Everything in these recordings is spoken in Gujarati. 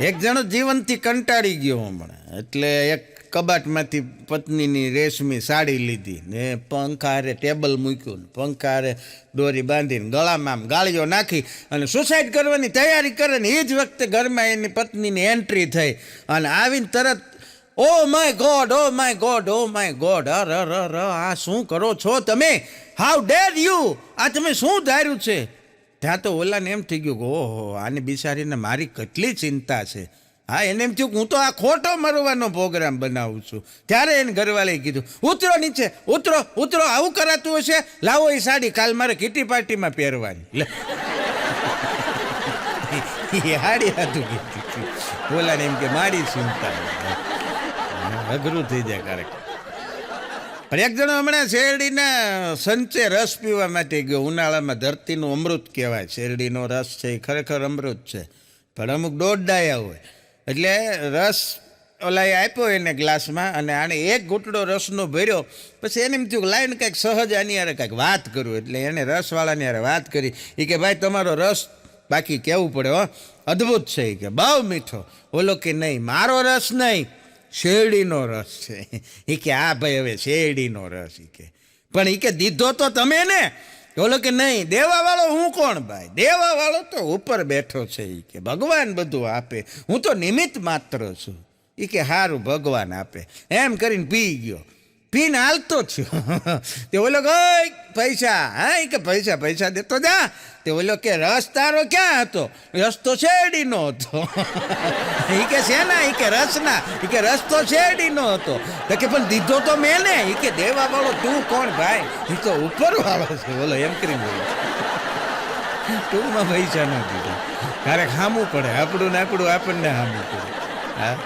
એક જણો જીવનથી કંટાળી ગયો હમણાં. એટલે એક કબાટમાંથી પત્નીની રેશમી સાડી લીધી ને પંખારે ટેબલ મૂક્યું ને પંખારે દોરી બાંધીને ગળામાં આમ ગાળીઓ નાખી અને સુસાઇડ કરવાની તૈયારી કરે ને એ જ વખતે ઘરમાં એની પત્નીની એન્ટ્રી થઈ અને આવીને તરત, ઓ my God, oh my God, oh my God અર અર અર, આ શું કરો છો તમે? How dare you? આ તમે શું ધાર્યું છે? ત્યાં તો ઓલાને એમ થઈ ગયું કે, ઓહો, આને બિચારીને મારી કેટલી ચિંતા છે. હા, એને એમ થયું કે હું તો આ ખોટો મરવાનો પ્રોગ્રામ બનાવું છું. ત્યારે એને ઘરવાળાએ કીધું, ઉતરો નીચે, ઉતરો ઉતરો, આવું કરાતું હશે? લાવો એ સાડી, કાલ મારે કિટી પાર્ટીમાં પહેરવાની. હાડી હતું કીધું. ઓલાને એમ કે, મારી ચિંતા અઘરું થઈ જાય ક્યારેક. પણ એક જણો હમણાં શેરડીના સંચે રસ પીવા માટે ગયો. ઉનાળામાં ધરતીનું અમૃત કહેવાય. શેરડીનો રસ છે એ ખરેખર અમૃત છે. પણ અમુક દોઢ હોય. એટલે રસ ઓલાએ આપ્યો એને ગ્લાસમાં અને આણે એક ઘૂંટડો રસનો ભર્યો. પછી એને એમ થયું લાઈને કંઈક સહજ આની યારે કંઈક વાત કરું. એટલે એને રસવાળાની યારે વાત કરી. એ કે, ભાઈ, તમારો રસ બાકી કહેવું પડે હો? અદ્ભુત છે. એ કે, બહુ મીઠો. ઓલો કે, નહીં, મારો રસ નહીં. શેરડીનો રસ છે. એ કે આ ભાઈ, હવે શેરડીનો રસ. એ કે, પણ એ કે, દીધો તો તમે ને? ઓલો કે, નહીં, દેવાવાળો હું કોણ ભાઈ? દેવાવાળો તો ઉપર બેઠો છે. એ કે, ભગવાન બધું આપે. હું તો નિમિત્ત માત્ર છું. એ કે સારું ભગવાન આપે. એમ કરીને પી ગયો. પીને હાલતો થયો તે ઓલો ગઈ પૈસા, હા કે પૈસા પૈસા દેતો જા. તે ઓલો કે રસ તારો ક્યાં હતો? રસ તો શેરડીનો હતો. એ કે, શેના? એ કે, રસના. એ કે રસ તો શેરડીનો હતો. તો કે, પણ દીધો તો મેં ને એ કે દેવા વાળો તું કોણ ભાઈ? એ તો ઉપર વાળો છે બોલો એમ કરી બોલો ટૂંકમાં પૈસા ન દીધા. ક્યારેક હામું પડે, આપણું ને આપણું, આપણને હામું પડે. હા.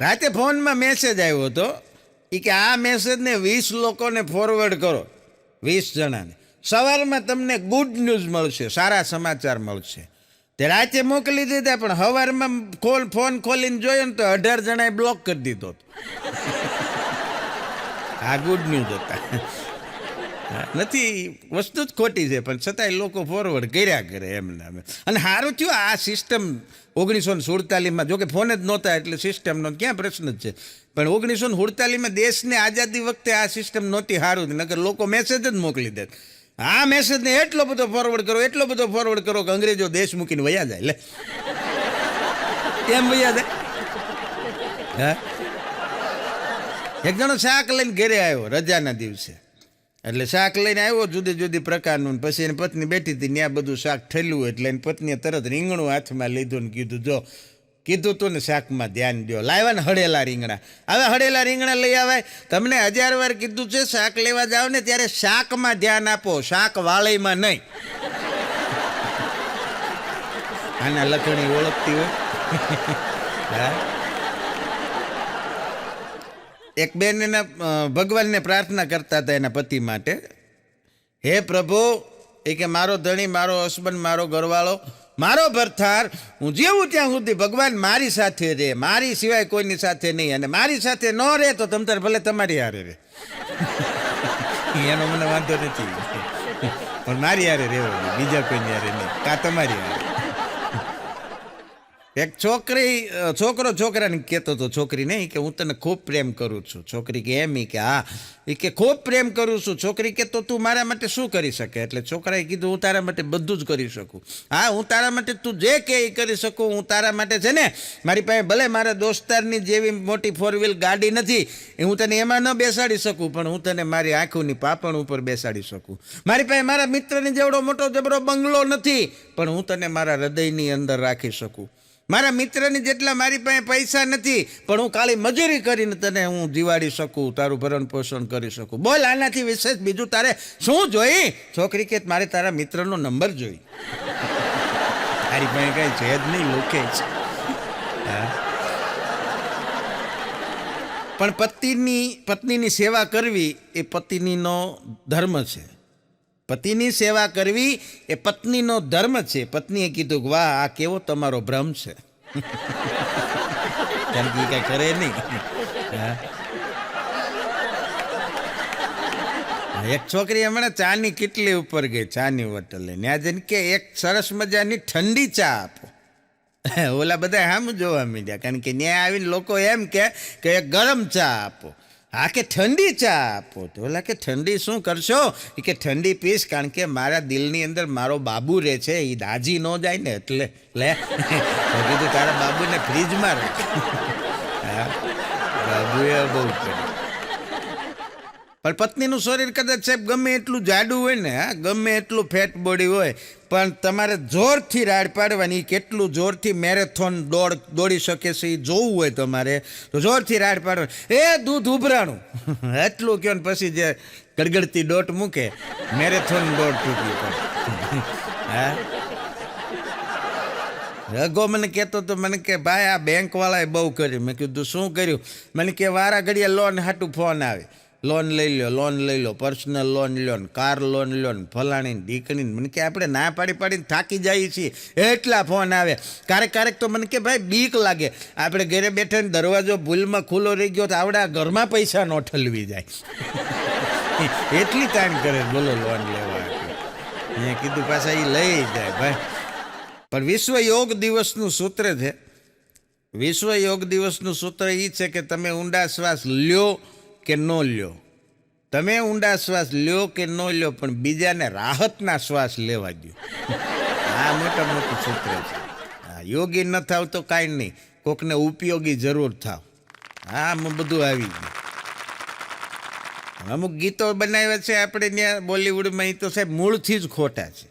રાતે ફોનમાં મેસેજ આવ્યો હતો. એ કે આ મેસેજને વીસ લોકોને ફોરવર્ડ કરો. વીસ જણાને. સવારમાં તમને ગુડ ન્યૂઝ મળશે, સારા સમાચાર મળશે. તે રાતે મોકલી દીધા, પણ સવારમાં ખોલ ફોન ખોલીને જોયો ને તો અઢાર જણાએ બ્લોક કરી દીધો. આ ગુડ ન્યૂઝ હતા. નથી, વસ્તુ જ ખોટી છે, પણ છતાંય લોકો ફોરવર્ડ કર્યા કરે એમને અને સારું થયું, આ સિસ્ટમ ઓગણીસો ને સુડતાલીસમાં, જોકે ફોન જ નહોતા એટલે સિસ્ટમનો ક્યાં પ્રશ્ન જ છે. પણ ઓગણીસો ને સુડતાલીસમાં દેશને આઝાદી વખતે આ સિસ્ટમ નહોતી સારું જ નકર લોકો મેસેજ જ મોકલી દે. આ મેસેજને એટલો બધો ફોરવર્ડ કરો, એટલો બધો ફોરવર્ડ કરો કે અંગ્રેજો દેશ મૂકીને વયા જાય, લે. કેમ વયા જાય? હા? એક જણો શાક લઈને ઘરે આવ્યો રજાના દિવસે. એટલે શાક લઈને આવ્યો જુદી જુદી પ્રકારનું પછી એની પત્ની બેઠી હતી, ત્યાં બધું શાક ઠેલ્યું એટલે એની પત્નીએ તરત રીંગણું હાથમાં લીધું ને કીધું, જો, કીધું તું ને શાકમાં ધ્યાન દો લાવ્યા ને હળેલા રીંગણા. હવે હળેલા રીંગણા લઈ આવે તમને હજાર વાર કીધું છે શાક લેવા જાવ ને ત્યારે શાકમાં ધ્યાન આપો, શાક વાળીમાં નહીં. આના લખણી ઓળખતી હોય? હા. એક બેન એના ભગવાનને પ્રાર્થના કરતા હતા એના પતિ માટે. હે પ્રભુ, એ કે મારો ધણી, મારો હસબન્ડ, મારો ઘરવાળો, મારો ભરથાર, હું જેવું ત્યાં સુધી ભગવાન મારી સાથે રહે, મારી સિવાય કોઈની સાથે નહીં અને મારી સાથે ન રહે તો તમ તાર ભલે તમારી હારે રહે. એનો મને વાંધો નથી. પણ મારી હારે રહેવો બીજા કોઈની હારે નહીં, કાં તમારી હારે? એક છોકરી છોકરો છોકરાને કહેતો હતો છોકરીને નહીં, કે હું તને ખૂબ પ્રેમ કરું છું. છોકરી કે એમ કે હા. એ કે ખૂબ પ્રેમ કરું છું. છોકરી કે તો તું મારા માટે શું કરી શકે? એટલે છોકરાએ કીધું, હું તારા માટે બધું જ કરી શકું. હા, હું તારા માટે તું જે કે એ કરી શકું. હું તારા માટે છે ને, મારી પાસે ભલે મારા દોસ્તારની જેવી મોટી ફોર વ્હીલ ગાડી નથી, એ હું તને એમાં ન બેસાડી શકું, પણ હું તને મારી આંખોની પાપણ ઉપર બેસાડી શકું. મારી પાસે મારા મિત્રની જેવડો મોટો જબરો બંગલો નથી, પણ હું તને મારા હૃદયની અંદર રાખી શકું. મારા મિત્રની જેટલા મારી પાસે પૈસા નથી, પણ હું કાળી મજૂરી કરીને તને હું જીવાડી શકું, તારું ભરણ પોષણ કરી શકું. બોલ આનાથી વિશેષ બીજું તારે શું જોઈ? છોકરી કે મારે તારા મિત્રનો નંબર જોઈ. તારી પાસે કઈ છે જ નહીં લોકે હા. પણ પતિની, પત્નીની સેવા કરવી એ પત્નીનો ધર્મ છે. પતિની સેવા કરવી એ પત્નીનો ધર્મ છે. પત્નીએ કીધું કે, વાહ, આ કેવો તમારો ભ્રમ છે. કરે નહીં. એક છોકરી હમણાં ચાની કેટલી ઉપર ગઈ, ચાની હોટલે ત્યાં જઈને કે, એક સરસ મજાની ઠંડી ચા આપો. ઓલા બધા આમ જોવા મીડ્યા. કારણ કે ત્યાં આવીને લોકો એમ કે કે એક ગરમ ચા આપો. હા કે ઠંડી ચા? આપો તો ઓલા કે ઠંડી શું કરશો? એ કે ઠંડી પીશ કારણ કે મારા દિલની અંદર મારો બાબુ રહે છે એ દાજી ન જાય ને એટલે. લે. કીધું તારા બાબુને ફ્રીજમાં રાખ. બાબુએ બહુ કર્યું. પણ પત્નીનું શરીર કદાચ સાહેબ ગમે એટલું જાડું હોય ને, હા, ગમે એટલું ફેટ બોડી હોય, પણ તમારે જોરથી રાડ પાડવાની, કેટલું જોરથી મેરેથોન દોડ, દોડી શકે છે એ જોવું હોય તમારે, તો જોરથી રાડ પાડવાની એ દૂધ ઉભરાણું. એટલું કહો ને પછી જે ગડગડતી દોટ મૂકે મેરેથોન દોડ તૂટી હા? રઘો મને કહેતો તો મને કે, ભાઈ, આ બેંકવાળાએ બહુ કર્યું. મેં કીધું, શું કર્યું? મને કે વારા ઘડીએ લોન હાટું ફોન આવે. લોન લઈ લો લોન લઈ લો પર્સનલ લોન લો કાર લોન લો ફલાણીને ફલાણી ને મને કે આપણે ના પાડી પાડીને થાકી જઈએ છીએ. એટલા ફોન આવે. ક્યારેક ક્યારેક તો મને કે ભાઈ બીક લાગે. આપણે ઘરે બેઠા ને દરવાજો ભૂલમાં ખુલ્લો રહી ગયો તો આવડા ઘરમાં પૈસા નો ઠલવી જાય. એટલી તાણ કરે બોલો લોન લેવા. મેં કીધું પાછા એ લઈ જાય ભાઈ. પણ વિશ્વ યોગ દિવસનું સૂત્ર છે. વિશ્વ યોગ દિવસનું સૂત્ર એ છે કે તમે ઊંડા શ્વાસ લ્યો કે ન લ્યો. તમે ઊંડા શ્વાસ લ્યો કે ન લ્યો, પણ બીજાને રાહતના શ્વાસ લેવા દો આ મોટા મોટું સૂત્ર છે. યોગી ન થાવ તો કાંઈ નહીં. કોકને ઉપયોગી જરૂર થાવ. હા બધું આવી ગયું. અમુક ગીતો બનાવ્યા છે આપણે ત્યાં બોલિવૂડમાં એ તો સાહેબ મૂળથી જ ખોટા છે.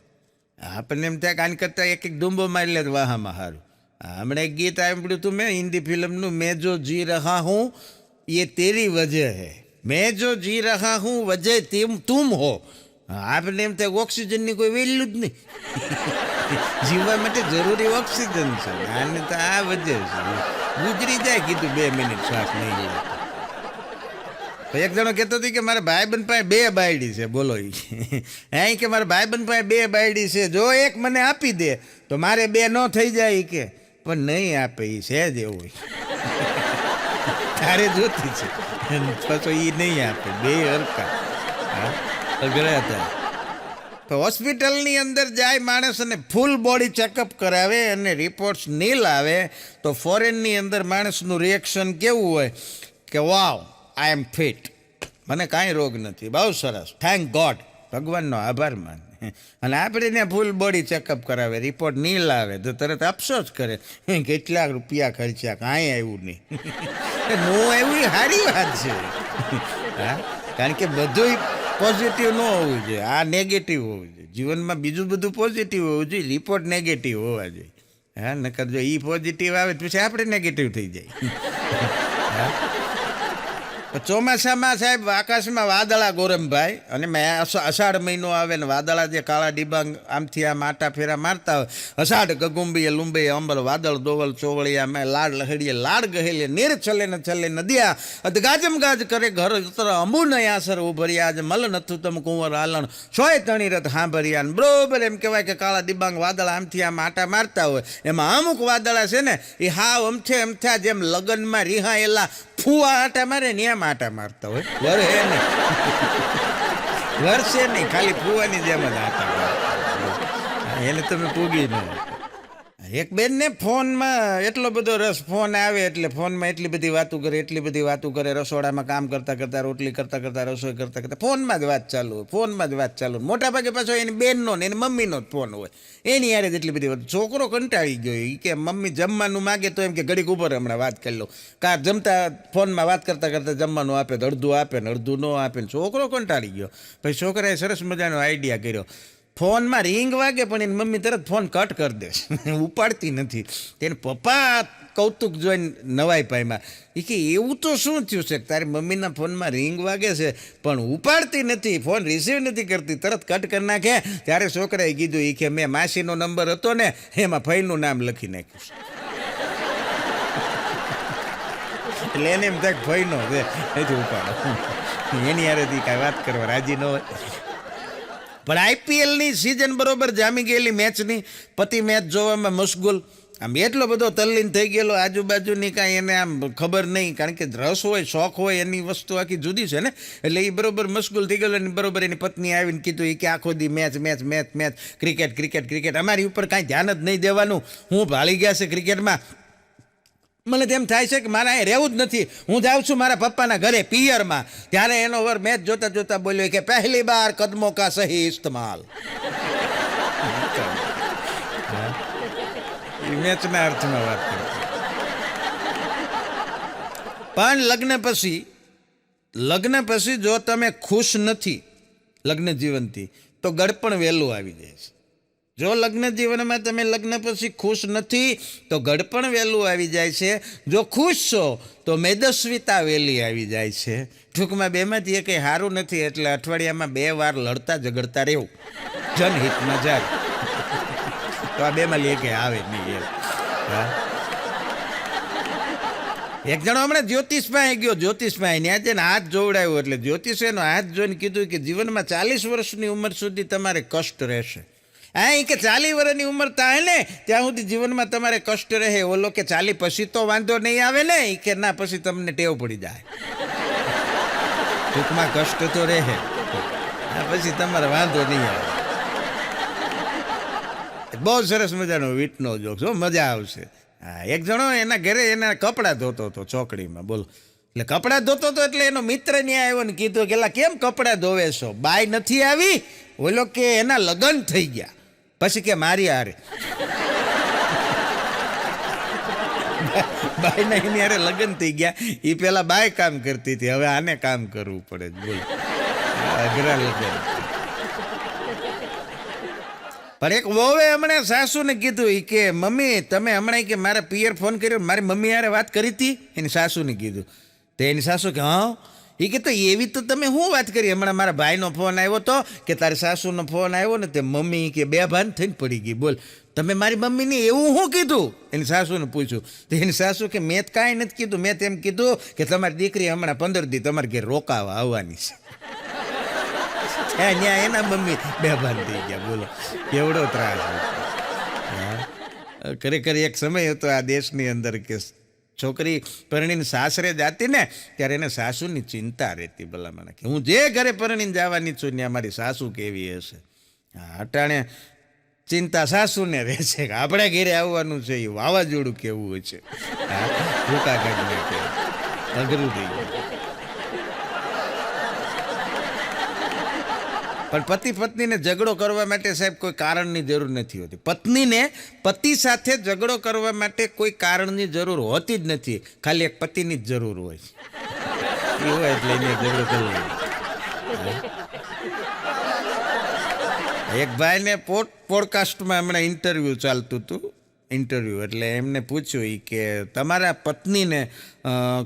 આપણને એમ થાય આને કરતાં એક એક ડુંબો મારી લે તો વાહામાં સારું. હમણાં એક ગીત સાંભળ્યું હતું મેં, હિન્દી ફિલ્મનું, મેં જો જી રહા હું ये तेरी वजह है मैं जो जी रहा हूँ वजह तुम तुम हो આપણને એમ થાય ઓક્સિજનની કોઈ વેલ્યુ જ નહીં જીવવા માટે જરૂરી ઓક્સિજન છે આને તો આ વજહ છે ગુજરી જાય કીધું બે મિનિટ શ્વાસ નહીં લે તો એક જણો કહેતો હતો કે મારા ભાઈબંધ પાસે બે બાયડી છે બોલો એ અહીં કે મારા ભાઈબંધ પાસે બે બાયડી છે જો એક મને આપી દે તો મારે બે ન થઈ જાય ઈ કે પણ નહીં આપે એ છે જ એવું તારે જોતી છે. પછી એ નહીં આપે. બે હરકા અઘરા હતા તો હોસ્પિટલની અંદર જાય માણસ અને ફૂલ બોડી ચેકઅપ કરાવે અને રિપોર્ટ્સ નીલ આવે, તો ફોરેનની અંદર માણસનું રિએક્શન કેવું હોય કે, વાવ આઈ એમ ફિટ મને કાંઈ રોગ નથી. બહુ સરસ. થેન્ક ગોડ ભગવાનનો આભાર માન. અને આપણે ને ફૂલ બોડી ચેકઅપ કરાવે, રિપોર્ટ નીલ આવે, તો તરત અફસોસ કરે. કેટલા રૂપિયા ખર્ચ્યા? કાંઈ આવ્યું નહીં. નો આવ્યું એ સારી વાત છે. હા? કારણ કે બધું પોઝિટિવ ન હોવું જોઈએ. આ નેગેટિવ હોવું જોઈએ. જીવનમાં બીજું બધું પોઝિટિવ હોવું જોઈએ. રિપોર્ટ નેગેટિવ હોવા જોઈએ. હા? નકર જો એ પોઝિટિવ આવે તો પછી આપણે નેગેટિવ થઈ જાય. હા? ચોમાસામાં સાહેબ આકાશમાં વાદળા ગોરમભાઈ અને મેં અષાઢ મહિનો આવે ને વાદળા જે કાળા ડિબાંગ, આમથી આમ આટા ફેરા મારતા હોય. અષાઢ ગગુંબીએ લુંબીએ અંબલ, વાદળ દોવલ ચોવળિયા મેં લાડ લહડીએ લાડ ગહેલીએ, નીર છલે ને છલે નદિયા. અધ ગાજમ ગાજ કરે ઘર ઉતર અંબુ નહીં આસર ઉભર્યા આજ, મલ નથું તમ કુંવર આલણ સોય તણી રથ હાંભર્યા ને બરોબર એમ કહેવાય કે કાળા ડિબાંગ, વાદળ આમથી આમ આટા મારતા હોય. એમાં અમુક વાદળા છે ને, એ હાવ અમથે અમથા જેમ લગ્નમાં રિહાયેલા ફૂવા આટા મારે ને એમ આટા મારતા હોય. વરસે નહીં. વરસે નહીં, ખાલી ફૂવાની જેમ જ આટા મારતા એને તમે પૂગી ન એક બેનને ફોનમાં એટલો બધો રસ, ફોન આવે એટલે ફોનમાં એટલી બધી વાતો કરે, એટલી બધી વાતો કરે, રસોડામાં કામ કરતા કરતા, રોટલી કરતા કરતા, રસોઈ કરતા કરતા, ફોનમાં જ વાત ચાલુ હોય, ફોનમાં જ વાત ચાલુ મોટા ભાગે પાછો એની બેનનો ને એની મમ્મીનો જ ફોન હોય. એની યારે એટલી બધી વાત. છોકરો કંટાળી ગયો એ કે મમ્મી જમવાનું માગે તો એમ કે ઘડીક ઉપર હમણાં વાત કરી લો કા જમતા ફોનમાં વાત કરતા કરતા જમવાનું આપે, અડધું આપે ને અડધું ન આપે ને છોકરો કંટાળી ગયો. પછી છોકરાએ સરસ મજાનો આઈડિયા કર્યો. ફોનમાં રિંગ વાગે પણ એની મમ્મી તરત ફોન કટ કરી દે. ઉપાડતી નથી. તેને પપ્પા કૌતુક જોઈને નવાઈ પાયમાં. એ કે, એવું તો શું થયું છે? તારી મમ્મીના ફોનમાં રિંગ વાગે છે, પણ ઉપાડતી નથી. ફોન રિસીવ નથી કરતી. તરત કટ કરી નાખે. ત્યારે છોકરાએ કીધું એ કે, મેં માસીનો નંબર હતો ને, એમાં ફઈનું નામ લખી નાખ્યું છે. એટલે એને એમ થાય ફઈનો છે એથી ઉપાડો. એની હારેથી કાંઈ વાત કરવા રાજી ન હોય. પણ આઈપીએલની સિઝન બરોબર જામી ગયેલી મેચની પતિ મેચ જોવામાં મશગુલ. આમ એટલો બધો તલ્લીન થઈ ગયેલો આજુબાજુની કાંઈ એને આમ ખબર નહીં, કારણ કે રસ હોય, શોખ હોય, એની વસ્તુ આખી જુદી છે ને? એટલે એ બરોબર મશગુલ થઈ ગયેલો અને બરોબર એની પત્ની આવીને કીધું એ કે આખો દી match match match match cricket cricket cricket અમારી ઉપર કાંઈ ધ્યાન જ નહીં દેવાનું. હું ભાળી ગયા છે ક્રિકેટમાં મને તેમ થાય છે કે મારે અહીં રહેવું જ નથી. હું જાઉં છું મારા પપ્પાના ઘરે પિયરમાં. ત્યારે એનો વર મેચ જોતા જોતા બોલ્યો કે પહેલી બાર કદમો કા સહી ઇસ્તમાલ. મેચના અર્થમાં વાત કરે. પણ લગ્ન પછી લગ્ન પછી જો તમે ખુશ નથી લગ્ન જીવનથી તો ગળપણ વહેલું આવી જાય છે. જો લગ્ન જીવનમાં તમે લગ્ન પછી ખુશ નથી, તો ગડપણ વહેલું આવી જાય છે. જો ખુશ છો, તો મેદસ્વીતા વહેલી આવી જાય છે. ટૂંકમાં બેમાંથી એ કંઈ સારું નથી, એટલે અઠવાડિયામાં બે વાર લડતા ઝઘડતા રહેવું. જનહિતમાં જાય તો આ બેમાં લે કે આવે નહીં એ હા. એક જણો હમણાં જ્યોતિષ પાસે ગયો જ્યોતિષ પાસે ત્યાં જઈને હાથ જોવડાવ્યો એટલે જ્યોતિષ એનો હાથ જોઈને કીધું કે જીવનમાં ચાલીસ વર્ષની ઉંમર સુધી તમારે કષ્ટ રહેશે. હા એ કે ચાલી વર્ષની ઉંમર થાય ને, ત્યાં સુધી જીવનમાં તમારે કષ્ટ રહે. ઓલો કે ચાલી પછી તો વાંધો નહીં આવે ને એ કે ના પછી તમને ટેવ પડી જાય. ટૂંકમાં કષ્ટ તો રહે. પછી તમારે વાંધો નહીં આવે. બહુ સરસ મજાનો વીટનો જોક છો મજા આવશે. હા, એક જણો એના ઘરે એના કપડાં ધોતો હતો ચોકડીમાં, બોલો. એટલે કપડાં ધોતો હતો એટલે એનો મિત્ર ત્યાં આવ્યો ને કીધું કે, "એલા, કેમ કપડાં ધોવે છો? બાય નથી આવી? ઓલો કે, એના લગ્ન થઈ ગયા. પછી કે મારી હારે બાયના એની હારે લગ્ન થઈ ગયા. એ પેલા બાય કામ કરતી હતી. હવે આને કામ કરવું પડે. બોલ. અઘરા લગ્ન. પણ એક વહુએ હમણાં સાસુને કીધું એ કે, મમ્મી, તમે હમણાં કે મારા પિયર ફોન કર્યો, મારી મમ્મી યારે વાત કરી હતી એની સાસુને કીધું. તો એની સાસુ કે, હા. એ કે તો એવી તો તમે શું વાત કરી? હમણાં મારા ભાઈનો ફોન આવ્યો તો કે તારી સાસુનો ફોન આવ્યો ને તે મમ્મી કે બે ભાન થઈને પડી ગઈ. બોલ, તમે મારી મમ્મીને એવું શું કીધું? એની સાસુને પૂછ્યું. તો એની સાસુ કે મેં કાંઈ નથી કીધું. મેં તેમ કીધું કે તમારી દીકરી હમણાં પંદર દી તમારે ઘેર રોકાવા આવવાની છે. ત્યાં એના મમ્મી બે ભાન થઈ ગયા. બોલો, કેવડો ત્રાસ ખરેખર એક સમય હતો આ દેશની અંદર કે છોકરી પરણીને સાસરે જાતી ને, ત્યારે એને સાસુની ચિંતા રહેતી ભલામણ કે હું જે ઘરે પરણીને જવાની છું ને મારી સાસુ કેવી હશે? અટાણે ચિંતા સાસુને રહે છે કે આપણે ઘરે આવવાનું છે, એ વાવાઝોડું કેવું હોય છે? અઘરું થઈ ગયું. પણ પતિ પત્નીને ઝઘડો કરવા માટે સાહેબ કોઈ કારણની જરૂર નથી હોતી. પત્નીને પતિ સાથે ઝઘડો કરવા માટે કોઈ કારણની જરૂર હોતી જ નથી. ખાલી એક પતિની જ જરૂર હોય એ હોય એટલે એને ઝઘડો કરવો એક ભાઈને પોડ, પોડકાસ્ટમાં હમણાં ઇન્ટરવ્યૂ ચાલતું હતું. ઇન્ટરવ્યૂ એટલે એમને પૂછ્યું કે તમારા પત્નીને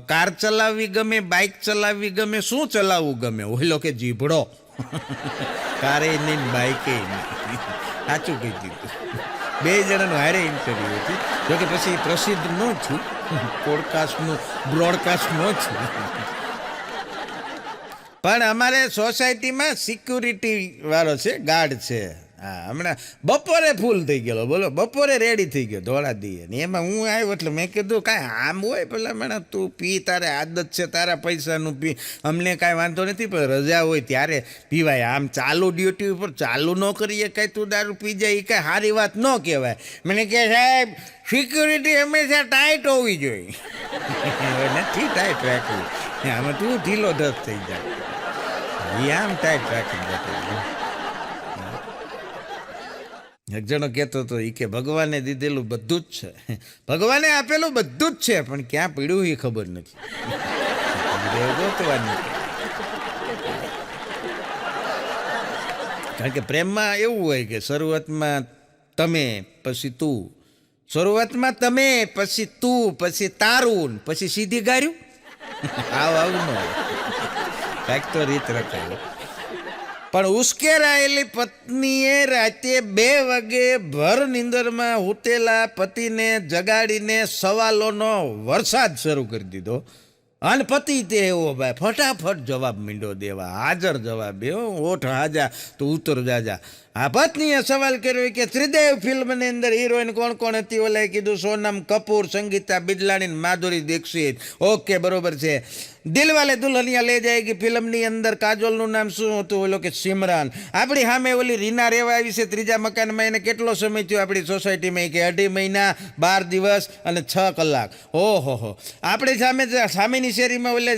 કાર ચલાવવી ગમે, બાઇક ચલાવવી ગમે, શું ચલાવવું ગમે? ઓલો કે, જીભડો. કારે નહીં બાઇકે નહીં સાચું કહી દીધું. બે જણાનું હારે ઇન્ટરવ્યૂ હતું. જોકે પછી પ્રસિદ્ધ ન છું. પોડકાસ્ટનું બ્રોડકાસ્ટ ન છું. પણ અમારે સોસાયટીમાં સિક્યુરિટી વાળો છે ગાર્ડ છે. હા, હમણાં બપોરે ફૂલ થઈ ગયેલો. બોલો, બપોરે રેડી થઈ ગયો, ધોળા દીએ. ને એમાં હું આવ્યો એટલે મેં કીધું, કાંઈ આમ હોય પેલા મેડમ તું પી, તારે આદત છે, તારા પૈસાનું પી. અમને કાંઈ વાંધો નથી, પણ રજા હોય ત્યારે પીવાય. આમ ચાલુ ડ્યુટી ઉપર ચાલુ ન કરીએ કાંઈ તું દારૂ પી જાય એ કાંઈ સારી વાત ન કહેવાય. મને કહે, સાહેબ સિક્યુરિટી હંમેશા ટાઈટ હોવી જોઈએ. નથી ટાઈટ રાખવી. આમાં તું ઢીલો ઢસ થઈ જાય. એ આમ ટાઈટ રાખી બેઠો એક જણો કહેતો હતો એ કે ભગવાને દીધેલું બધું જ છે. ભગવાને આપેલું બધું જ છે, પણ ક્યાં પીડ્યું એ ખબર નથી. કારણ કે પ્રેમમાં એવું હોય કે શરૂઆતમાં તમે, પછી તું. શરૂઆતમાં તમે, પછી તું, પછી તારું પછી સીધી ગાર્યું. આવ, આવું ન કાંઈક તો રીત રખાય. પણ ઉશ્કેરાયેલી પત્નીએ રાતે બે વાગે ભર નિંદરમાં ઉતેલા પતિને જગાડીને સવાલોનો વરસાદ શરૂ કરી દીધો. અને પતિ તે એવો ભાઈ, ફટાફટ જવાબ મીંડો દેવા, હાજર જવાબ એવો ઓઠ, હાજા, તો ઉતર, જાજા. આ પત્નીએ સવાલ કર્યો કે ત્રિદેવ ફિલ્મની અંદર હિરોઈન કોણ કોણ હતી? ઓલાએ કીધું, સોનમ કપૂર, સંગીતા બિદલાણી માધુરી દીક્ષિત. ઓકે, બરોબર છે. દિલવાલે દુલ્હનિયા લે જાયગી ફિલ્મની અંદર કાજોલનું નામ શું હતું? ઓલો કે સિમરાન. આપણી સામે ઓલી રીના રેવા આવી છે ત્રીજા મકાનમાં. એને કેટલો સમય થયો આપણી સોસાયટીમાં? કે અઢી મહિના, બાર દિવસ અને છ કલાક. ઓહો હો. આપણે સામે સામેની શેરીમાં ઓલે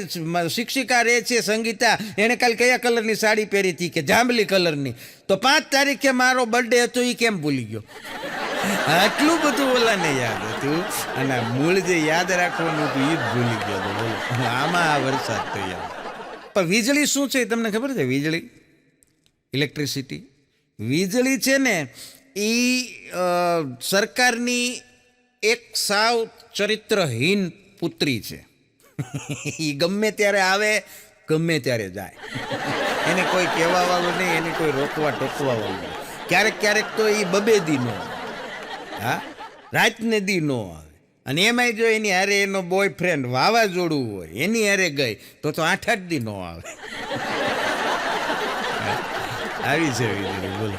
શિક્ષિકા રહે છે સંગીતા. એણે કાલ કયા કલરની સાડી પહેરી હતી? કે જાંબલી કલરની. તો પાંચ તારીખે મારો બર્થડે હતો એ કેમ ભૂલી ગયો? આટલું બધું ઓલાને યાદ હતું અને મૂળ જે યાદ રાખવાનું હતું એ ભૂલી ગયો હતો. આમાં આ વરસાદ તો યાદ પણ વીજળી શું છે તમને ખબર છે વીજળી? ઇલેક્ટ્રિસિટી વીજળી છે ને એ સરકારની એક સાવ ચરિત્રહીન પુત્રી છે. એ ગમે ત્યારે આવે, ગમે ત્યારે જાય. એને કોઈ કહેવા વાળું નહીં, એને કોઈ રોકવા ટોકવા વાળું નહીં. ક્યારેક ક્યારેક તો એ બબે દી નો આવે. હા? રાતને દી નો આવે. અને એમાંય જો એની હારે એનો બોયફ્રેન્ડ વાવાઝોડું હોય, એની હારે ગઈ, તો તો આઠ આઠ દી નો આવે. આવી છે બોલો.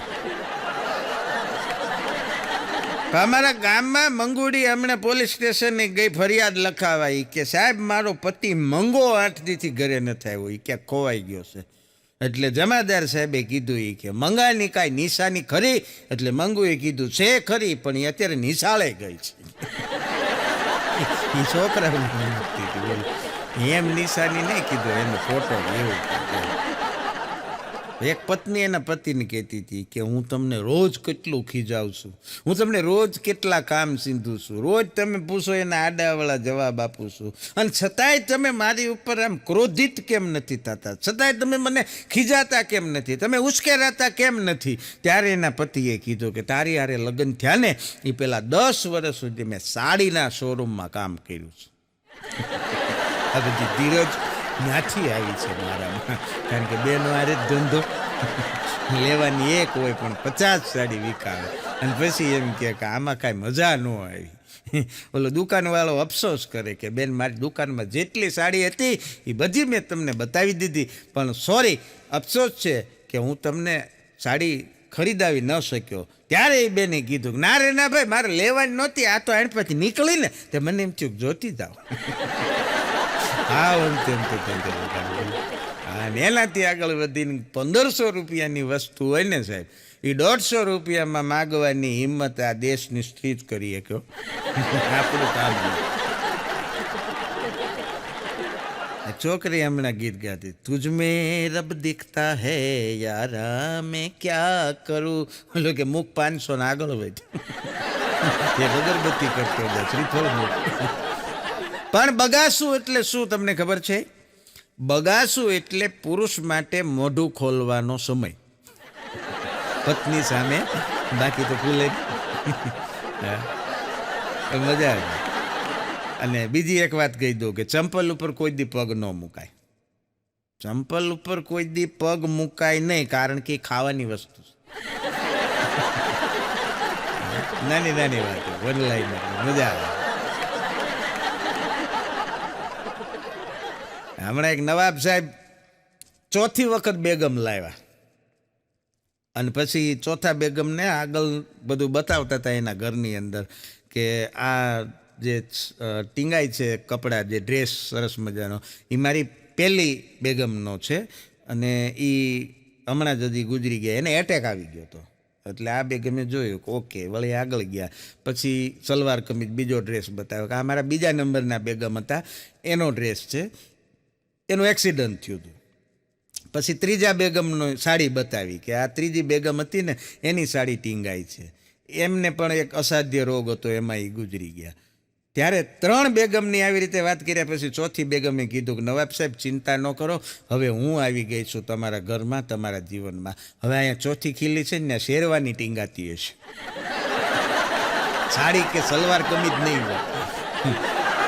અમારા ગામમાં મંગુડી હમણાં પોલીસ સ્ટેશનની ગઈ ફરિયાદ લખાવાઈ કે, સાહેબ, મારો પતિ મંગો આઠ દીથી ઘરે નથી આવ્યો એ ક્યાંક ખોવાઈ ગયો છે. એટલે જમાદાર સાહેબે કીધું એ કે મંગાની કાંઈ નિશાની ખરી? એટલે મંગુએ કીધું, છે ખરી, પણ એ અત્યારે નિશાળે ગઈ છે. એ બોલો. એમ નિશાની નહીં કીધું, એનો ફોટો એવું. એક પત્ની એના પતિને કહેતી હતી કે હું તમને રોજ કેટલું ખીજાવું છું. હું તમને રોજ કેટલા કામ સીંધું છું. રોજ તમે પૂછો એના આડાવાળા જવાબ આપું છું. અને છતાંય તમે મારી ઉપર આમ ક્રોધિત કેમ નથી થતા? છતાંય તમે મને ખીજાતા કેમ નથી? તમે ઉશ્કેરાતા કેમ નથી? ત્યારે એના પતિએ કીધું કે તારી હારે લગ્ન થયા ને એ પહેલાં દસ વર્ષ સુધી મેં સાડીના શોરૂમમાં કામ કર્યું છે. બધી ધીરજ ત્યાંથી આવી છે મારામાં. કારણ કે બેનો આ જ ધંધો લેવાની એક હોય પણ પચાસ સાડી વિકાવે. અને પછી એમ કે આમાં કાંઈ મજા ન આવી. ઓલો દુકાનવાળો અફસોસ કરે કે બેન, મારી દુકાનમાં જેટલી સાડી હતી એ બધી મેં તમને બતાવી દીધી. પણ સોરી, અફસોસ છે કે હું તમને સાડી ખરીદાવી ન શક્યો. ત્યારે એ બેને કીધું, ના રે, ના ભાઈ, મારે લેવાની નહોતી. આ તો એણ પછી નીકળીને. તે મને એમ થયું, જોતી જાઓ. હા ઓમ અને એનાથી આગળ વધીને પંદરસો રૂપિયાની વસ્તુ હોય ને સાહેબ એ દોઢસો રૂપિયામાં માગવાની હિંમત આ દેશની સ્થિત કરી શક્યો. આપણું કામ છોકરી હમણાં ગીત ગાતી, તુજ મેં રબ દિખતા હે યારા, મેં ક્યા કરું? બોલો કે મુખ પાંચસો ને આગળ વધ. તે અગરબત્તી કરતો જાય થોડું પણ બગાસું એટલે શું તમને ખબર છે? બગાસું એટલે પુરુષ માટે મોઢું ખોલવાનો સમય. પત્ની સામે બાકી તો ખુલે મજા આવે. અને બીજી એક વાત કહી દઉં કે ચંપલ ઉપર કોઈ દી પગ ન મુકાય. ચંપલ ઉપર કોઈ દી પગ મુકાય નહીં કારણ કે ખાવાની વસ્તુ નાની નાની વાત વન લાઈન મજા આવે. હમણાં એક નવાબ સાહેબ ચોથી વખત બેગમ લાવ્યા. અને પછી ચોથા બેગમને આગળ બધું બતાવતા હતા એના ઘરની અંદર કે આ જે ટીંગાઈ છે કપડાં, જે ડ્રેસ સરસ મજાનો એ મારી પહેલી બેગમનો છે અને એ હમણાં જ હજી ગુજરી ગયા. એને એટેક આવી ગયો હતો. એટલે આ બેગમે જોયું કે ઓકે, વળી આગળ ગયા. પછી સલવાર કમીજ બીજો ડ્રેસ બતાવ્યો કે આ મારા બીજા નંબરના બેગમ હતા. એનો ડ્રેસ છે. એનું એક્સિડન્ટ થયું હતું. પછી ત્રીજા બેગમનો સાડી બતાવી કે આ ત્રીજી બેગમ હતી ને, એની સાડી ટીંગાઈ છે. એમને પણ એક અસાધ્ય રોગ હતો, એમાં એ ગુજરી ગયા. ત્યારે ત્રણ બેગમની આવી રીતે વાત કર્યા પછી ચોથી બેગમે કીધું કે, નવાબ સાહેબ, ચિંતા ન કરો. હવે હું આવી ગઈ છું તમારા ઘરમાં, તમારા જીવનમાં. હવે અહીંયા ચોથી ખીલી છે ને શેરવાની ટીંગાતી હશે. સાડી કે સલવાર કમીજ નહીં હોય.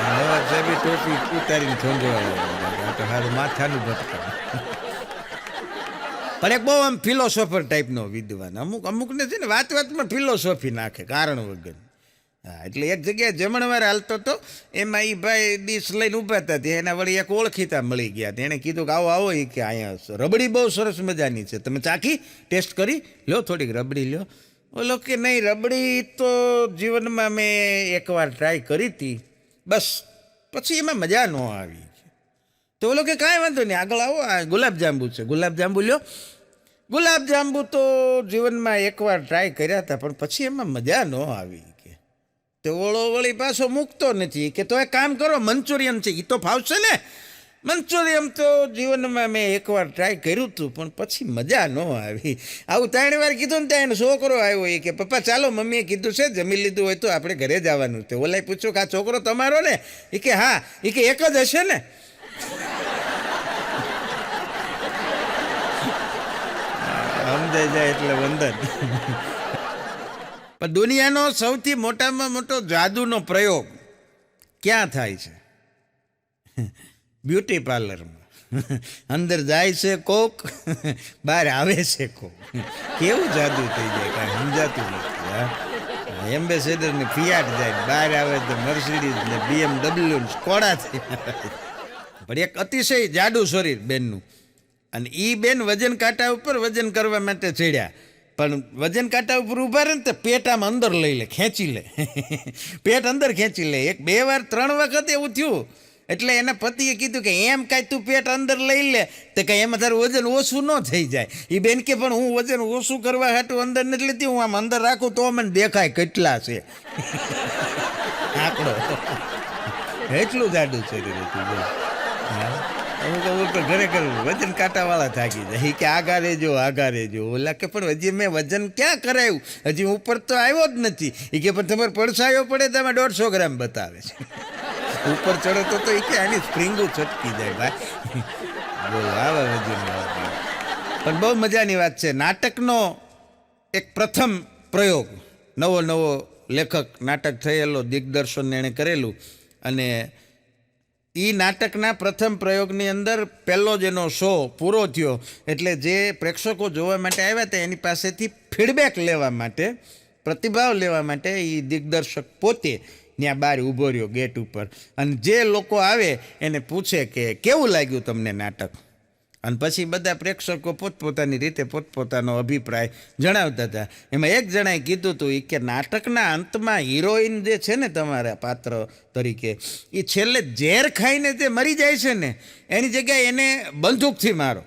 નવાબ સાહેબે ટોપી ઉતારીને ખંજવાળ્યો તો હારું માથાનું ભટકા પણ એક બહુ આમ ફિલોસોફર ટાઈપનો વિદ્વાન. અમુક અમુકને છે ને વાત વાતમાં ફિલોસોફી નાખે, કારણ વગર. હા, એટલે એક જગ્યાએ જમણવાર હાલતો હતો એમાં એ ભાઈ ડીશ લઈને ઊભા હતા, ત્યાં એના વળી એક ઓળખીતા મળી ગયા તેણે કીધું કે આવો આવો એ કે અહીંયા રબડી બહુ સરસ મજાની છે. તમે ચાખી, ટેસ્ટ કરી લો થોડીક રબડી લ્યો. ઓલો કે નહીં, રબડી તો જીવનમાં મેં એકવાર ટ્રાય કરી હતી. બસ, પછી એમાં મજા ન આવી. તો ઓલો કે કાંઈ વાંધો નહીં, આગળ આવો. આ ગુલાબજાંબુ છે. ગુલાબજાંબુ લ્યો. ગુલાબજાંબુ તો જીવનમાં એકવાર ટ્રાય કર્યા હતા, પણ પછી એમાં મજા ન આવી કે. તો ઓળો વળી પાછો મૂકતો નથી. કે તો એક કામ કરો, મંચુરિયન છે એ તો ફાવશે ને. મંચુરિયમ તો જીવનમાં મેં એકવાર ટ્રાય કર્યું હતું, પણ પછી મજા ન આવી. આવું ત્રણ વાર કીધું ને ત્યાં એનો છોકરો આવ્યો એ કે, પપ્પા, ચાલો, મમ્મીએ કીધું છે, જમી લીધું હોય તો આપણે ઘરે જવાનું. છે ઓલાય પૂછ્યું કે આ છોકરો તમારો ને? એ કે, હા. એ કે, એક જ હશે ને? એટલે વંદન પણ દુનિયાનો સૌથી મોટામાં મોટો જાદુનો પ્રયોગ ક્યાં થાય છે? બ્યુટી પાર્લરમાં. અંદર જાય છે કોક, બહાર આવે છે કોક. કેવું જાદુ થઈ જાય કાંઈ સમજાતું નથી, હા? એમ્બેસેડરની ફિયાટ જાય, બહાર આવે તો મર્સિડીઝ ને બીએમડબલ્યુ સ્કોડા થઈ પણ એક અતિશય જાડું શરીર બેનનું. અને એ બેન વજન કાંટા ઉપર વજન કરવા માટે ચડ્યા. પણ વજન કાંટા ઉપર ઊભા રહે ને તો પેટ આમ અંદર લઈ લે, ખેંચી લે. પેટ અંદર ખેંચી લે. એક બે વાર, ત્રણ વખત એવું થયું. એટલે એના પતિએ કીધું કે એમ કાંઈ તું પેટ અંદર લઈ લે, તો કાંઈ એમાં તારું વજન ઓછું ન થઈ જાય. એ બેન કે, પણ હું વજન ઓછું કરવા હાટું અંદર નથી લેતી, હું આમ અંદર રાખું તો મને દેખાય કેટલા છે. આંકડો. એટલું જાડું છે અમુક કહું તો ઘરે ઘરે વજન કાંટાવાળા થાકી જાય. કે આગા રેજો આગા રેજો. ઓલા કે, પણ હજી મેં વજન ક્યાં કરાયું? હજી ઉપર તો આવ્યો જ નથી. એ કે, પણ તમારે પડસાયો પડે તમે દોઢસો ગ્રામ બતાવે છે. ઉપર ચડો તો તો એ કે, આની સ્પ્રિંગો છટકી જાય ભાઈ. બોલો, આવા વજન પણ બહુ મજાની વાત છે. નાટકનો એક પ્રથમ પ્રયોગ. નવો નવો લેખક, નાટક થયેલો, દિગ્દર્શન એણે કરેલું. અને એ નાટકના પ્રથમ પ્રયોગની અંદર પહેલો જ એનો શો પૂરો થયો. એટલે જે પ્રેક્ષકો જોવા માટે આવ્યા હતા, એની પાસેથી ફીડબેક લેવા માટે, પ્રતિભાવ લેવા માટે એ દિગ્દર્શક પોતે ત્યાં બહાર ઊભો રહ્યો ગેટ ઉપર. અને જે લોકો આવે, એને પૂછે કે, કેવું લાગ્યું તમને નાટક? અને પછી બધા પ્રેક્ષકો પોતપોતાની રીતે પોતપોતાનો અભિપ્રાય જણાવતા હતા. એમાં એક જણાએ કીધું હતું એ કે નાટકના અંતમાં હિરોઈન જે છે ને તમારા પાત્ર તરીકે એ છેલ્લે ઝેર ખાઈને જે મરી જાય છે ને. એની જગ્યાએ એને બંદૂકથી મારો.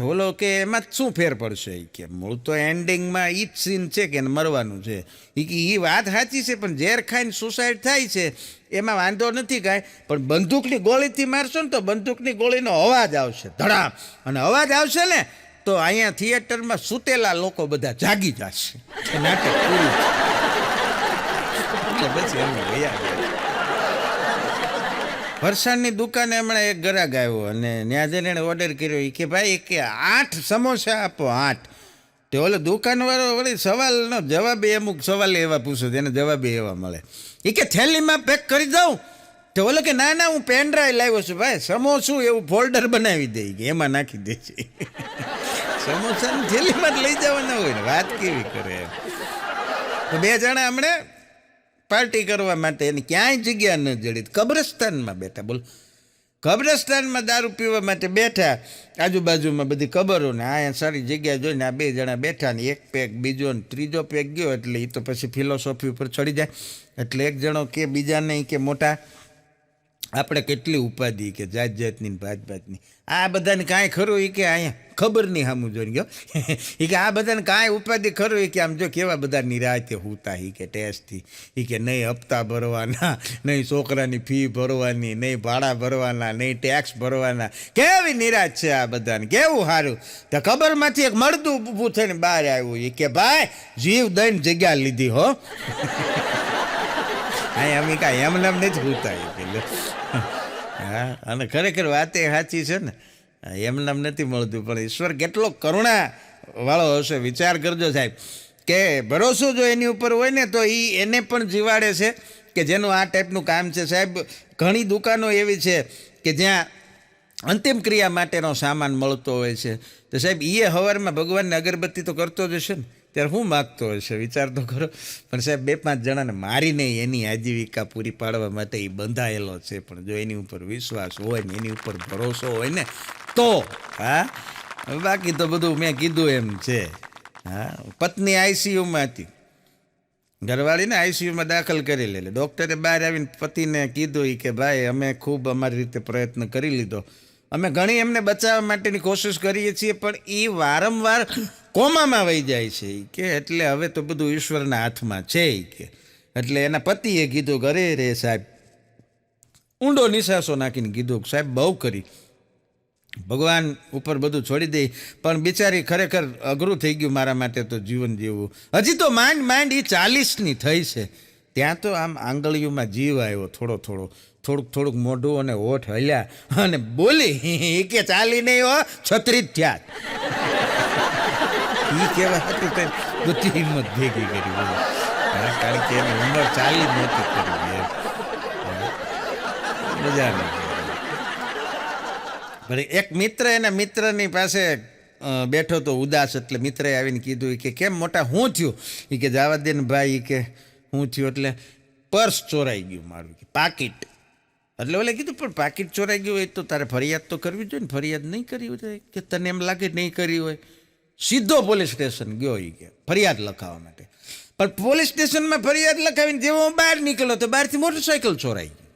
ઓલો કે એમાં શું ફેર પડશે? કે મૂળ તો એન્ડિંગમાં ઈ જ સીન છે કે મરવાનું છે. એ કે એ વાત સાચી છે, પણ ઝેર ખાઈને સુસાઇડ થાય છે. એમાં વાંધો નથી કાંઈ, પણ બંદૂકની ગોળીથી મારશો ને તો બંદૂકની ગોળીનો અવાજ આવશે. ધડામ! અને અવાજ આવશે ને તો અહીંયા થિયેટરમાં સૂતેલા લોકો બધા જાગી જશે. એ નાટક પૂરું. પછી અમે ગયા. ફરસાણની દુકાને હમણાં એક ગ્રાહક આવ્યો અને ત્યાં જઈને એણે ઓર્ડર કર્યો. એ કે, ભાઈ કે આઠ સમોસા આપો, આઠ. તે ઓલો દુકાનવાળો વળી સવાલનો જવાબ અમુક સવાલ એવા પૂછો તેને જવાબ એવા મળે. એ કે, થેલીમાં પેક કરી દઉં. તો ઓલો કે, ના ના, હું પેનડ્રાઈવ લાવ્યો છું, ભાઈ, સમોસું એવું ફોલ્ડર બનાવી દે. કે, એમાં નાખી દે છે. સમોસાની થેલીમાં જ લઈ જવાના હોય ને, વાત કેવી કરે તો બે જણા હમણાં પાર્ટી કરવા માટે એની ક્યાંય જગ્યા ન જડી. કબ્રસ્તાનમાં બેઠા, બોલ. કબ્રસ્તાનમાં દારૂ પીવા માટે બેઠા. આજુબાજુમાં બધી કબરો ને આ સારી જગ્યા જોઈને આ બે જણા બેઠા ને એક પેક બીજો ને ત્રીજો પેક ગયો એટલે એ તો પછી ફિલોસોફી ઉપર ચડી જાય. એટલે એક જણો કે બીજાને નહીં કે મોટા આપણે કેટલી ઉપાધિ કે જાત જાતની ભાત ભાતની આ બધાને કાંઈ ખરું એ કે અહીંયા ખબર નહીં સામું જોઈને ગયો. એ કે આ બધાને કાંઈ ઉપાધિ ખરું એ કે આમ જો કેવા બધા નિરાતે હોતા એ કે ટેસ્ટથી એ કે નહીં હપ્તા ભરવાના, નહીં છોકરાની ફી ભરવાની, નહીં ભાડા ભરવાના, નહીં ટેક્સ ભરવાના. કેવી નિરાશ છે આ બધાને? કેવું સારું તો ખબરમાંથી એક મળતું ઊભું થઈને બહાર આવ્યું. એ કે ભાઈ, જીવ દઈને જગ્યા લીધી હો. અહીંયા કાંઈ એમ નામ નથી હોતા એ કે હા, અને ખરેખર વાત એ સાચી છે ને. એમ નામ નથી મળતું, પણ ઈશ્વર કેટલો કરુણા વાળો હશે, વિચાર કરજો સાહેબ. કે ભરોસો જો એની ઉપર હોય ને, તો એ એને પણ જીવાડે છે કે જેનું આ ટાઈપનું કામ છે. સાહેબ, ઘણી દુકાનો એવી છે કે જ્યાં અંતિમ ક્રિયા માટેનો સામાન મળતો હોય છે. તો સાહેબ એ હવારમાં ભગવાનને અગરબત્તી તો કરતો જ હશે ને. ત્યારે હું માગતો હશે વિચાર તો કરો પણ સાહેબ, બે પાંચ જણાને મારીને એની આજીવિકા પૂરી પાડવા માટે એ બંધાયેલો છે. પણ જો એની ઉપર વિશ્વાસ હોય ને, એની ઉપર ભરોસો હોય ને, તો, હા? બાકી તો બધું મેં કીધું એમ છે. હા? પત્ની આઈસીયુમાં હતી. ઘરવાળીને આઈસીયુમાં દાખલ કરી લે ડૉક્ટરે બહાર આવીને પતિને કીધું એ કે, ભાઈ, અમે ખૂબ અમારી રીતે પ્રયત્ન કરી લીધો. અમે ઘણી એમને બચાવવા માટેની કોશિશ કરીએ છીએ, પણ એ વારંવાર કોમામાં વહી જાય છે કે, એટલે હવે તો બધું ઈશ્વરના હાથમાં છે કે. એટલે એના પતિએ કીધું અરે રે સાહેબ. ઊંડો નિશાસો નાખીને કીધું સાહેબ, બહુ કરી. ભગવાન ઉપર બધું છોડી દે, પણ બિચારી ખરેખર અઘરું થઈ ગયું મારા માટે તો જીવન જીવવું. હજી તો માંડ માંડ એ ચાલીસની થઈ છે. ત્યાં તો આમ આંગળીઓમાં જીવ આવ્યો થોડો થોડો. થોડુંક થોડુંક મોઢું અને હોઠ હલ્યા અને બોલી એ કે ચાલી નહીં હો છત્રી થયા. એ કહેવા હતું તે બધી હિંમત ભેગી કરી બોલો. કારણ કે એની ઉંમર ચાલી નહોતી કરી. મજા નહીં એક મિત્ર એના મિત્રની પાસે બેઠો તો ઉદાસ એટલે મિત્રએ આવીને કીધું કે કેમ મોટા, હું થયું? એ કે જવા દે ને ભાઈ કે હું થયું એટલે પર્સ ચોરાઈ ગયું મારું કે પાકીટ. એટલે ઓલે કીધું, પણ પાકીટ ચોરાઈ ગયું હોય તો તારે ફરિયાદ તો કરવી જોઈએ ને, ફરિયાદ નહીં કરી હોય કે તને એમ લાગે નહીં કરી હોય? સીધો પોલીસ સ્ટેશન ગયો એ કે, ફરિયાદ લખાવવા માટે. પણ પોલીસ સ્ટેશનમાં ફરિયાદ લખાવીને જેવો હું બહાર નીકળ્યો તો બહારથી મોટરસાઇકલ ચોરાઈ ગઈ.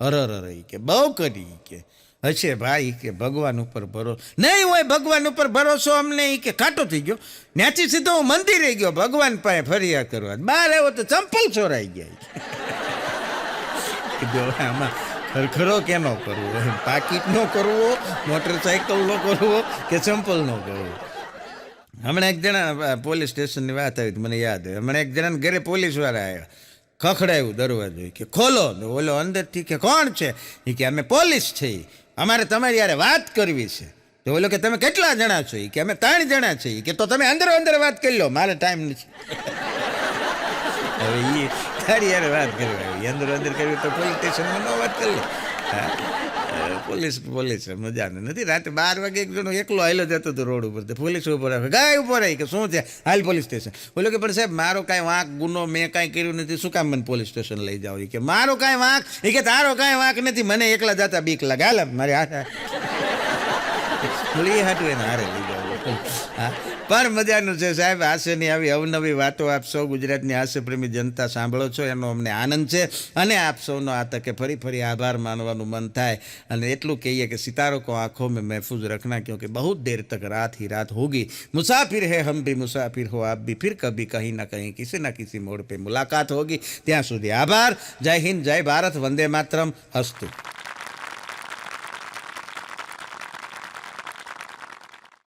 હર હર કે, બહુ કરી કે. હશે ભાઈ કે, ભગવાન ઉપર ભરોસો નહીં હોય ભગવાન ઉપર ભરોસો અમને કે કાંટો થઈ ગયો. ત્યાંથી સીધો હું મંદિરે ગયો, ભગવાન પાસે ફરિયાદ કરવા. બહાર આવ્યો તો ચંપલ ચોરાઈ ગયા આમાં ખરખરો કેનો કરવો? પાકીટ નો કરવો? મોટરસાઇકલ નો કરવો? કે ચંપલ નો કરવો? હમણાં એક જણા પોલીસ સ્ટેશનની વાત આવી મને યાદ હમણાં એક જણાને ઘરે પોલીસવાળા આવ્યા. ખખડાયું દરવાજો. કે ખોલો. ઓલો અંદરથી કે, કોણ છે? એ કે, અમે પોલીસ છીએ અમારે તમારી યારે વાત કરવી છે. તો ઓલો કે, તમે કેટલા જણા છો? એ કે, અમે ત્રણ જણા છીએ કે, તો તમે અંદર અંદર વાત કરી લો. મારે ટાઈમ નથી. હવે એ તારી યારે વાત કરવી અંદર અંદર કરવી તો પોલીસ સ્ટેશનમાં ન વાત કરી લે. પોલીસ પોલીસ મજાનું નથી. રાતે બાર વાગે એક જણો એકલો આવેલો જતો હતો રોડ ઉપર તો પોલીસ ઉપર આવે ગાય ઉપર આવી કે શું છે? હાલ પોલીસ સ્ટેશન. બોલો કે, પણ સાહેબ, મારો કાંઈ વાંક, ગુનો મેં કાંઈ કર્યું નથી. શું કામ મને પોલીસ સ્ટેશન લઈ ઈ કે, મારો કાંઈ વાંક? એ કે, તારો કાંઈ વાંક નથી. મને એકલા જતા બીક લાગે. મારે હાથ બોલી હાટું એને હારે લઈ જાઓ. હા. પણ મજાનું છે સાહેબ. હાસ્યની આવી અવનવી વાતો આપ સૌ ગુજરાતની હાસ્યપ્રેમી જનતા સાંભળો છો, એનો અમને આનંદ છે. અને આપ સૌનો આ તકે ફરી ફરી આભાર માનવાનું મન થાય. અને એટલું કહીએ કે સિતારો કો આંખો મેં મહેફૂઝ રખના, ક્યોંકિ બહુ દેર તક રાત હી રાત હોગી. મુસાફિર હે હમ ભી મુસાફિર હો આપ ભી, ફિર કભી કહી ના કહી, કિસી ના કિસી મોડ પે મુલાકાત હોગી. ત્યાં સુધી આભાર. જય હિન્દ, જય ભારત, વંદે માતરમ. હસ્તુ.